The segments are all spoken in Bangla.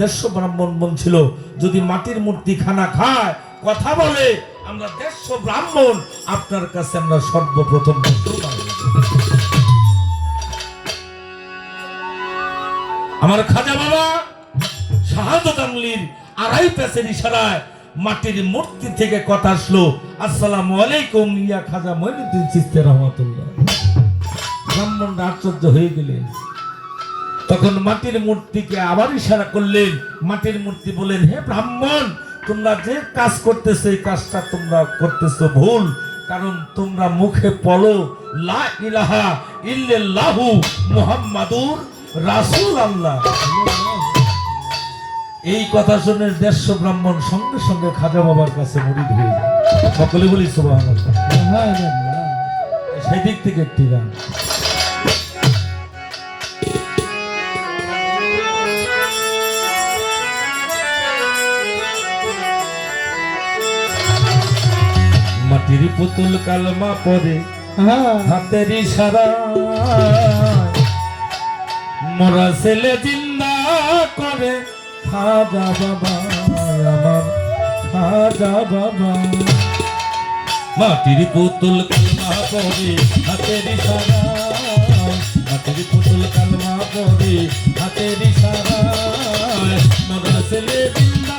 দেড়শো ব্রাহ্মণ বলছিল, যদি মাটির মূর্তি খানা খায়, কথা বলে, আমরা দেড়শো ব্রাহ্মণ আপনার কাছে আমরা সর্বপ্রথম। আমার খাজা বাবা আড়াই প্যাসের ইশারায় মাটির মূর্তি থেকে কথা আসলো, আসসালামু আলাইকুম, ইয়া খাজা চিস্তি রহমাতুল্লাহ ব্রাহ্মণরা আশ্চর্য হয়ে গেলেন তখন মাটির মূর্তিকে আবার ইশারা করলেন মাটির মূর্তি বলেন হে ব্রাহ্মণ তোমরা যে কাজ করতেছো এই কাজটা তোমরা করতেছো ভুল। কারণ তোমরা মুখে পলো লা ইলাহা ইল্লাল্লাহু মুহাম্মাদুর রাসূল আল্লাহ এই কথা শুনে দেড়শো ব্রাহ্মণ সঙ্গে সঙ্গে খাজা বাবার কাছে মুড়ি হয়ে যায় সকলে বলি সুবহানাল্লাহ। সেদিক থেকে একটি গান। মাটির পুতুল কালমা পরে হাতের ইশারা মোরা ছেলে জিন্দা করে। খাজা বাবা আমার খাজা বাবা। মাটির পুতুল কালমা পরে হাতের ইশারা মাটির পুতুল কালমা পরে হাতের ইশারা মোরা ছেলে জিন্দা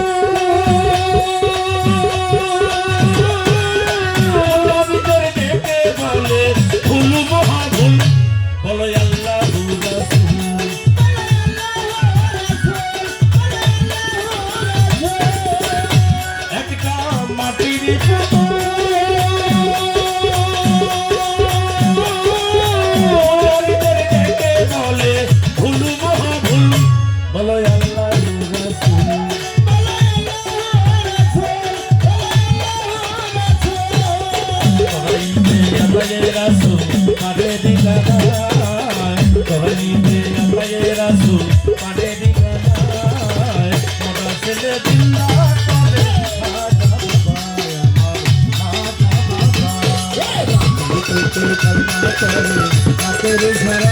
বলো আল্লাহ পারে দিগানায় করাইতে আল্লাহর রাসূল পারে দিগানায় মোরা ছেলে জিন্দা করে হাতের সারা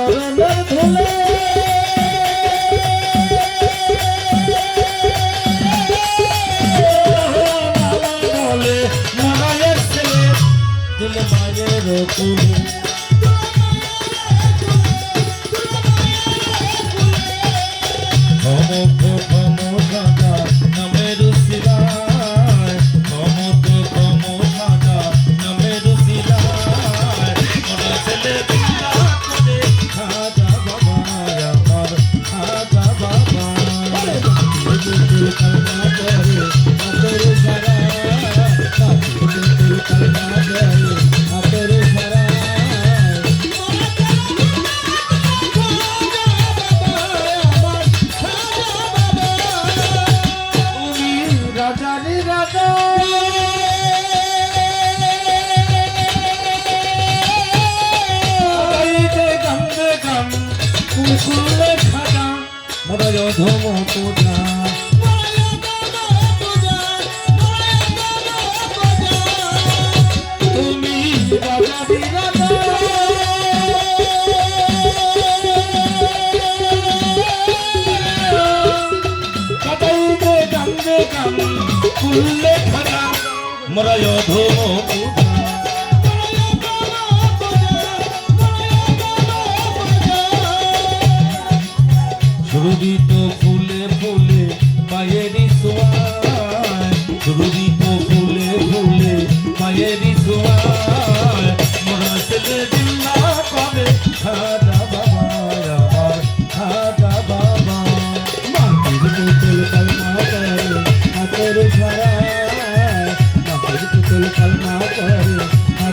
তরুণের ধুলে দুল মায়ের তুমি ফুললে ভরা মোরা অধম সুরদিত ফুলে ফুলে পায়েরি সোয়ায় সুরদিত ফুলে ফুলে পায়েরি সোয়ায় মরা ছেলে দিল্লা কবে খাদা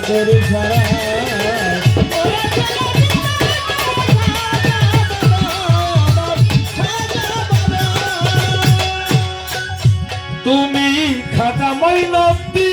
রাতের ঝরা তুমি খাতা মৈনবী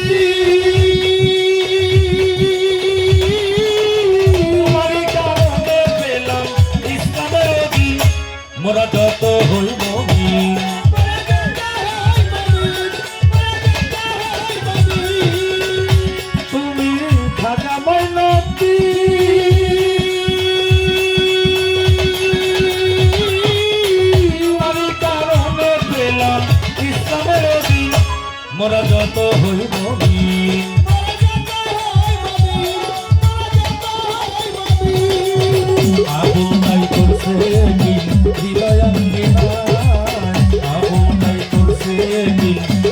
মোরা যত হইব আবু নাই করছে হৃদয়াঙ্গিনা আবু নাই করছে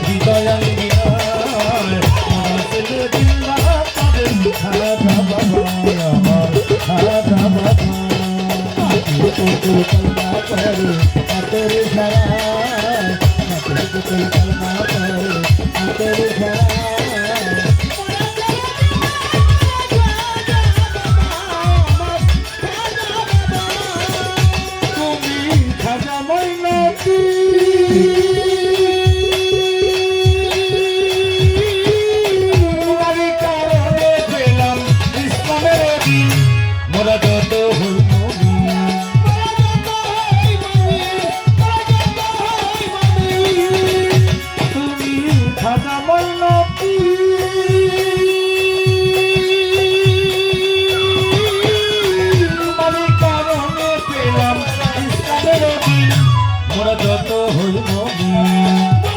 হৃদয়াঙ্গিনা মোরা ছেলে দিল্লা তাদের খারাপ বাবা আমার খারাপ বাবা তোর সারা doymadım